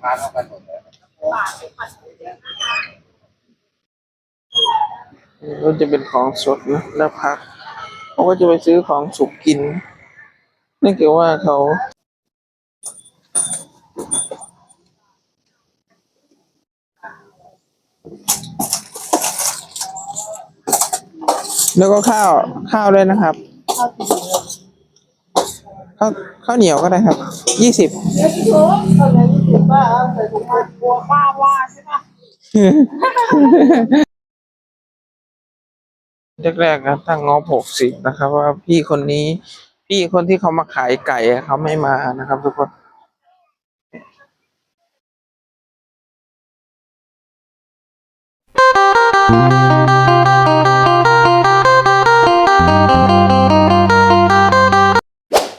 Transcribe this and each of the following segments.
ค้าเท่ากันหมดเลยก็จะเป็นของสดนะแล้วพักเขาก็จะไปซื้อของสุกกินนื่องจากว่าเขาแล้วก็ข้าวข้าวด้วยนะครับ ข้าวข้าวเหนียวก็ได้ครับยี่สิบ ป้าใส่ถุงมือกลัวป้าว่าใช่ปะแรกๆนะตั้งงบหกสิบนะครับ ว่าพี่คนนี้ พี่คนที่เขามาขายไก่เขาไม่มานะครับ ทุกคน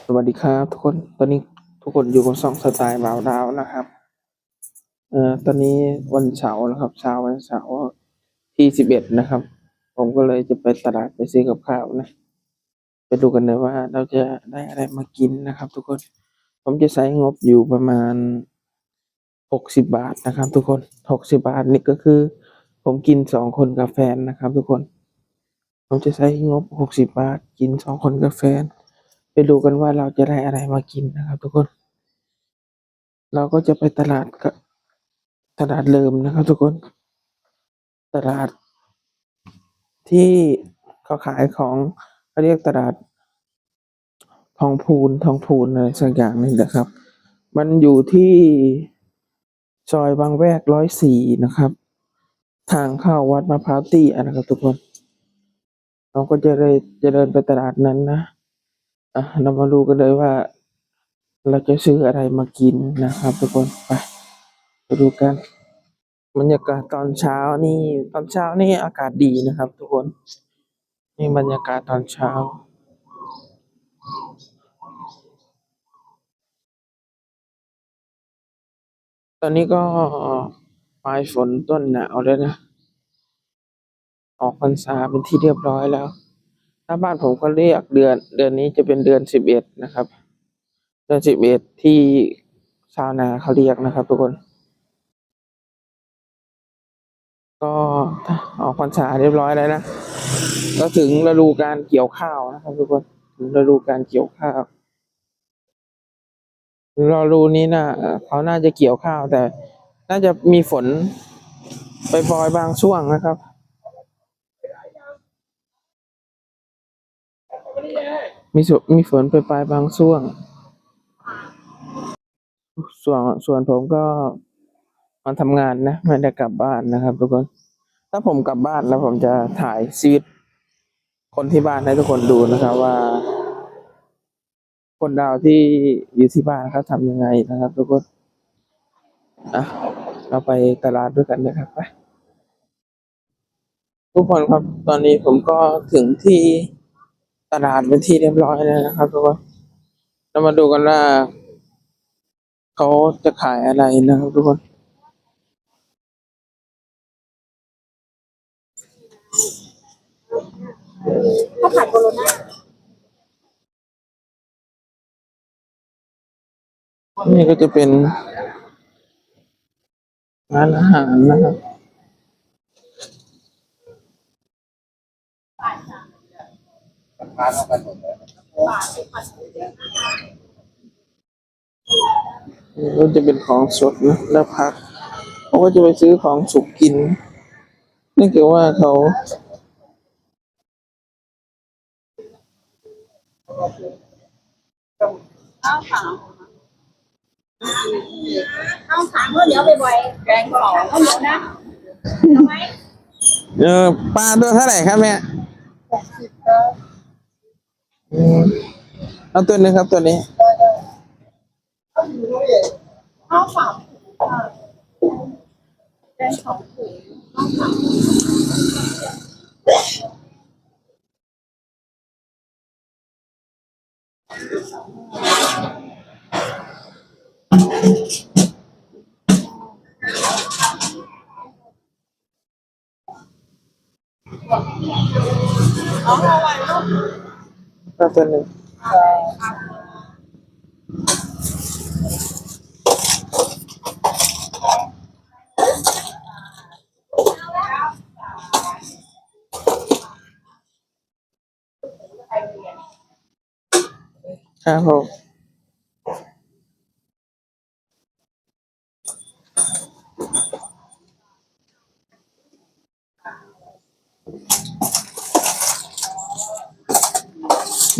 สวัสดีครับทุกคนตอนนี้ทุกคนอยู่กับสองสไตล์บาวดาวนะครับ อ่อตอนนี้วันเสาร์นะครับเช้าวันเสาร์ที่สิบเอ็ดนะครับ ผมก็เลยจะไปตลาดไปซื้อกับข้าวนะ ไปดูกันเลยว่าเราจะได้อะไรมากินนะครับ ทุกคน ผมจะใช้งบอยู่ประมาณหกสิบบาทนะครับ ทุกคนหกสิบาทนี่ก็คือ ผมกินสองคนกับแฟนนะครับ ทุกคน ผมจะใช้งบหกสิบาท กินสองคนกับแฟน ไปดูกันว่าเราจะได้อะไรมากินนะครับ ทุกคน เราก็จะไปตลาดกับ ตลาดเริมนะครับทุกคน ตลาด ที่เขาขายของเขาเรียกตลาด ทองพูนทองพูนอะไรสักอย่างหนึ่งนะครับ มันอยู่ที่ซอยบางแวกร้อยสี่นะครับ ทางเข้าวัดมะพร้าวตี้นะครับทุกคนเราก็จะเลยจะเดินไปตลาดนั้นนะอะเรามาดูกันเลยว่า เราจะซื้ออะไรมากินนะครับทุกคนไป ดูกันบรรยากาศตอนเช้านี่ ตอนเช้านี่อากาศดีนะครับ ทุกคน นี่บรรยากาศตอนเช้า ตอนนี้ก็ปลายฝนต้นหนาวแล้วนะ ออกพรรษาเป็นที่เรียบร้อยแล้ว ถ้าบ้านผมก็เรียกเดือน เดือนนี้จะเป็นเดือนสิบเอ็ดนะครับ เดือนสิบเอ็ดที่ชาวนาเขาเรียกนะครับ ทุกคน ก็ออกพรรษาเรียบร้อยแล้วนะก็ถึงฤดูการเกี่ยวข้าวนะครับทุกคนถึงฤดูการเกี่ยวข้าวรอรูนี้นะเขาน่าจะเกี่ยวข้าวแต่ น่าจะมีฝนไปปลอยบางช่วงนะครับ มีฝนมีฝนไปปลายบางช่วง ส่วนส่วนผมก็ มาทำงานนะไม่ได้กลับบ้านนะครับ ทุกคน ถ้าผมกลับบ้านแล้วผมจะถ่ายชีวิต คนที่บ้านให้ทุกคนดูนะครับว่า คนดาวที่อยู่ที่บ้านเขาทำยังไงนะครับ ทุกคนอะเราไปตลาดด้วยกันนะครับไปทุกคนครับตอนนี้ผมก็ถึงที่ตลาดเป็นที่เรียบร้อยแล้วนะครับทุกคนเรามาดูกันว่าเขาจะขายอะไรนะครับทุกคน ข้าวผัดโบโลน่านี่ก็จะเป็นร้านอาหารนะครับราคาเท่ากันหมดเลยนี่ก็จะเป็นของสดนะแล้วพักเขาก็จะไปซื้อของสุกกินเนื่องจากว่าเขา ข้าวสามข้าวสามข้าวเหนียวบ่อยๆแกงสองข้าวเหนียวนะทำไมเออปลาตัวเท่าไหร่ครับแม่หกสิบเก้าอืมเอาตัวหนึงครับตัวนี้ข้าวสามแกงสองถุงเอา ตัวหนึ่ง ครับผม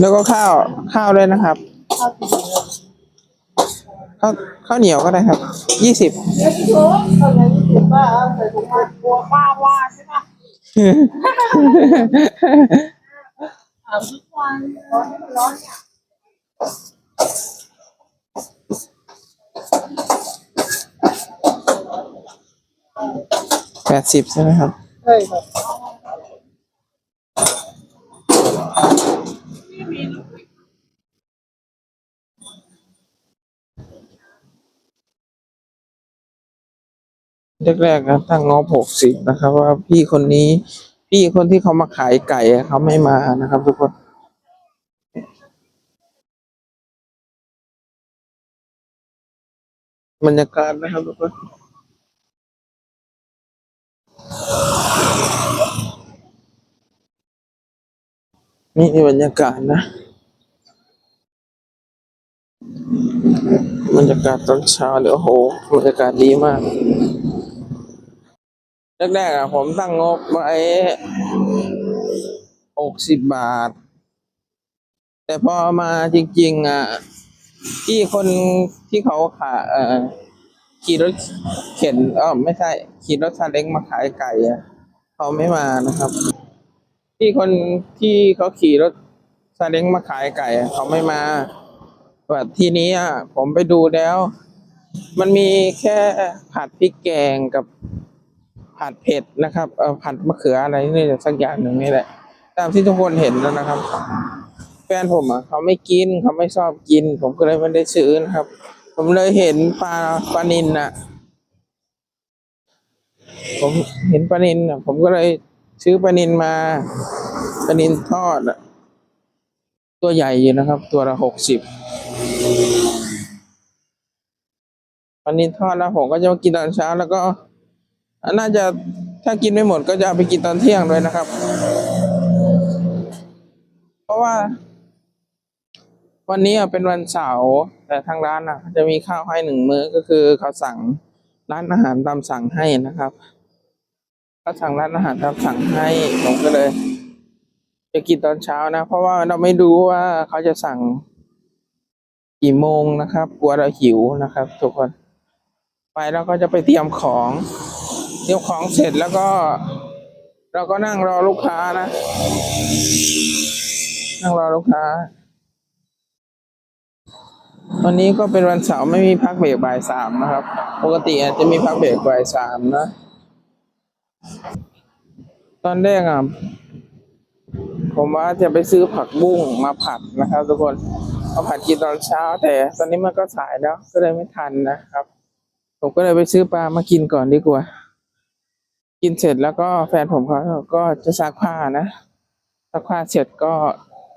แล้วก็ข้าวข้าวด้วยนะครับ ข้าวข้าวเหนียวก็ได้ครับยี่สิบป้าใส่ถุงมือกลัวป้าว่าใช่ปะถามทุกวันร้อนไม่ร้อนเนี่ย แปดสิบใช่ไหมครับ ใช่ครับแรกๆนะตั้งงบหกสิบนะครับ ว่าพี่คนนี้ พี่คนที่เขามาขายไก่เขาไม่มานะครับ ทุกคน บรรยากาศนะครับทุกคนนี่บรรยากาศนะบรรยากาศตอนเช้าเดี๋ยวโอ้โหบรรยากาศดีมาก แรกๆอะผมตั้งงบไว้หกสิบบาท แต่พอมาจริง ๆ อะ ที่คนที่เขาขาเอ่อขี่รถเข็นเออไม่ใช่ขี่รถซาเล้งมาขายไก่อะเขาไม่มานะครับ ที่คนที่เขาขี่รถซาเล้งมาขายไก่เขาไม่มาแบบทีนี้อะผมไปดูแล้ว มันมีแค่ผัดพริกแกงกับผัดเผ็ดนะครับเออผัดมะเขืออะไรนี่สักอย่างหนึ่งนี่แหละ ตามที่ทุกคนเห็นแล้วนะครับ ฟนผมอะเขาไม่กินเขาไม่ชอบกิน ผมก็เลยไม่ได้ซื้อนะครับ ผมเลยเห็นปลาปลานินอะ ผมเห็นปลานินอะ ผมก็เลยซื้อปลานินมาปลานินทอดอะ ตัวใหญ่อยู่นะครับ ตัวละหกสิบปลานินทอดแล้วผมก็จะมากินตอนเช้า แล้วก็น่าจะถ้ากินไม่หมดก็จะเอาไปกินตอนเที่ยงด้วยนะครับ เพราะว่า วันนี้เป็นวันเสาร์แต่ทางร้านอะจะมีข้าวให้หนึ่งมื้อก็คือเขาสั่งร้านอาหารตามสั่งให้นะครับเขาสั่งร้านอาหารตามสั่งให้ผมก็เลยจะกินตอนเช้านะ เพราะว่าเราไม่รู้ว่าเขาจะสั่งกี่โมงนะครับ กลัวเราหิวนะครับ ทุกคน ไปแล้วก็จะไปเตรียมของ เตรียมของเสร็จแล้วก็ เราก็นั่งรอลูกค้านะ นั่งรอลูกค้า วันนี้ก็เป็นวันเสาร์ไม่มีพักเบรกบ่ายสามนะครับ ปกติอาจจะมีพักเบรกบ่ายสามนะ ตอนแรกอะผมว่าจะไปซื้อผักบุ้งมาผัดนะครับทุกคนเอาผัดกินตอนเช้า แต่ตอนนี้มันก็สายแล้วก็เลยไม่ทันนะครับ ผมก็เลยไปซื้อปลามากินก่อนดีกว่า กินเสร็จแล้วก็แฟนผมเขาก็จะซักผ้านะซักผ้าเสร็จก็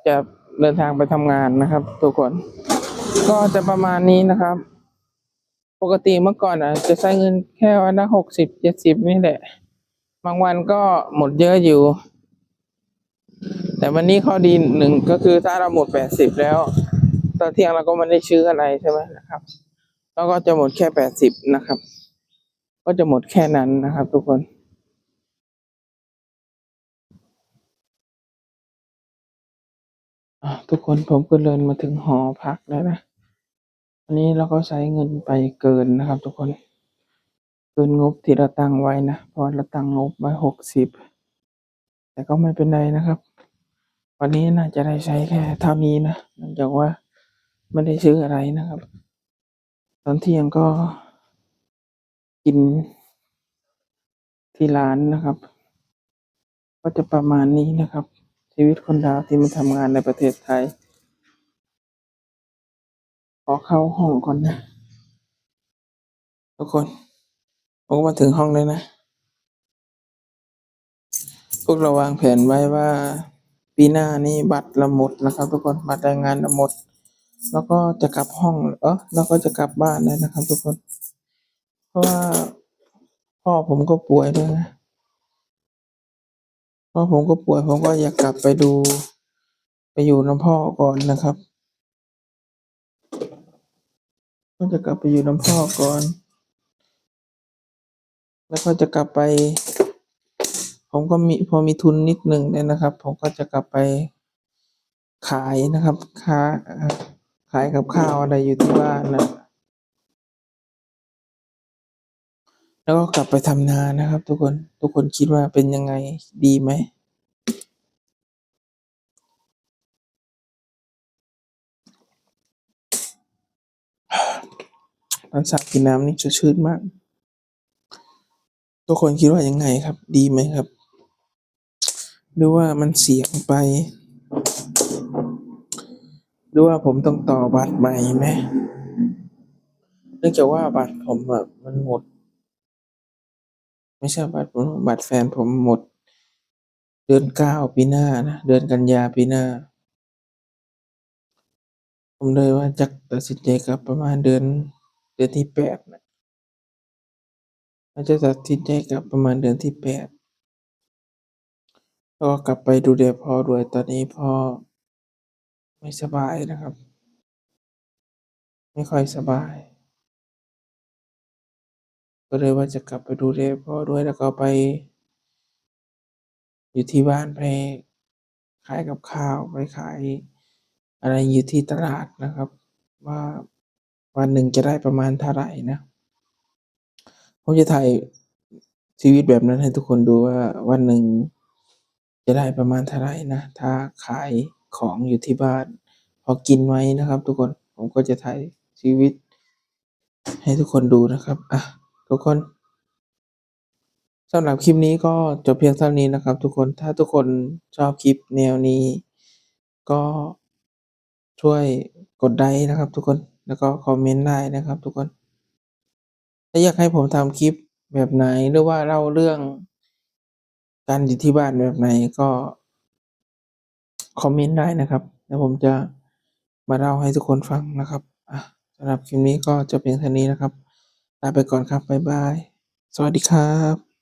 จะเดินทางไปทำงานนะครับ ทุกคน ก็จะประมาณนี้นะครับ ปกติเมื่อก่อนอะ จะใช้เงินแค่วันละหกสิบเจ็ดสิบนี่แหละ บางวันก็หมดเยอะอยู่ แต่วันนี้ข้อดีหนึ่งก็คือถ้าเราหมดแปดสิบแล้วตอนเที่ยงเราก็ไม่ได้ซื้ออะไรใช่ไหมนะครับ แล้วก็จะหมดแค่แปดสิบนะครับ ก็จะหมดแค่นั้นนะครับ ทุกคนทุกคนผมก็เดินมาถึงหอพักแล้วนะ อันนี้เราก็ใช้เงินไปเกินนะครับ ทุกคน เกินงบที่เราตั้งไว้นะเพราะเราตั้งงบไว้หกสิบแต่ก็ไม่เป็นไรนะครับ วันนี้น่าจะได้ใช้แค่เท่านี้นะเนื่องจากว่าไม่ได้ซื้ออะไรนะครับ ตอนเที่ยงก็กินที่ร้านนะครับ ก็จะประมาณนี้นะครับ ชีวิตคนดาวที่มาทำงานในประเทศไทย ขอเข้าห้องก่อนนะทุกคนผมมาถึงห้องเลยนะ พวกเราวางแผนไว้ว่า ปีหน้านี่บัตรละหมดนะครับ ทุกคนบัตรแรงงานละหมด แล้วก็จะกลับห้องเออแล้วก็จะกลับบ้านแล้วนะครับ ทุกคน เพราะว่าพ่อผมก็ป่วยด้วยนะพ่อผมก็ป่วยผมก็อยากกลับไปดู ไปอยู่น้ำพ่อก่อนนะครับ ก็จะกลับไปอยู่น้ำพ่อก่อน แล้วก็จะกลับไป ผมก็มีพอมีทุนนิดหนึ่งเนี่ยนะครับ ผมก็จะกลับไปขายนะครับ ค้า ขายกับข้าวอะไรอยู่ที่บ้านนะแล้วก็กลับไปทำนานะครับ ทุกคน ทุกคนคิดว่าเป็นยังไงดีไหม ต อนสักกินน้ำนี่จะชื่นมาก ทุกคนคิดว่ายังไงครับ ดีไหมครับ หรือว่ามันเสี่ยงไป หรือว่าผมต้องต่อบัตรใหม่ไหมเนื่องจากว่าบัตรผมอะมันหมด ไม่ใช่บัตรผมบัตรแฟนผมหมด เดือนเก้าปีหน้านะเดือนกันยาปีหน้าผมเลยว่าจะตัดสินใจกับประมาณเดือน เดือนที่แปดนะอาจจะตัดสินใจกลับประมาณเดือนที่แปดแล้วก็กลับไปดูแลพ่อด้วยตอนนี้พ่อไม่สบายนะครับ ไม่ค่อยสบาย ก็เลยว่าจะกลับไปดูแลพ่อด้วยแล้วก็ไป อยู่ที่บ้านไปขายกับข้าวไปขายอะไรอยู่ที่ตลาดนะครับ ว่า วันหนึ่งจะได้ประมาณเท่าไหร่นะ ผมจะถ่ายชีวิตแบบนั้นให้ทุกคนดูว่าวันหนึ่งจะได้ประมาณเท่าไหร่นะ ถ้าขายของอยู่ที่บ้าน พอกินไว้นะครับ ทุกคนผมก็จะถ่ายชีวิต ให้ทุกคนดูนะครับอะทุกคนสำหรับคลิปนี้ก็จบเพียงเท่านี้นะครับ ทุกคนถ้าทุกคนชอบคลิปแนวนี้ ก็ช่วยกดไลค์นะครับ ทุกคน แล้วก็คอมเมนต์ได้นะครับ ทุกคน ถ้าอยากให้ผมทำคลิปแบบไหนหรือว่าเล่าเรื่อง การอยู่ที่บ้านแบบไหนก็คอมเมนต์ได้นะครับแล้วผมจะมาเล่าให้ทุกคนฟังนะครับสำหรับคลิปนี้ก็จบเพียงเท่านี้นะครับลาไปก่อนครับบ๊ายบาย สวัสดีครับ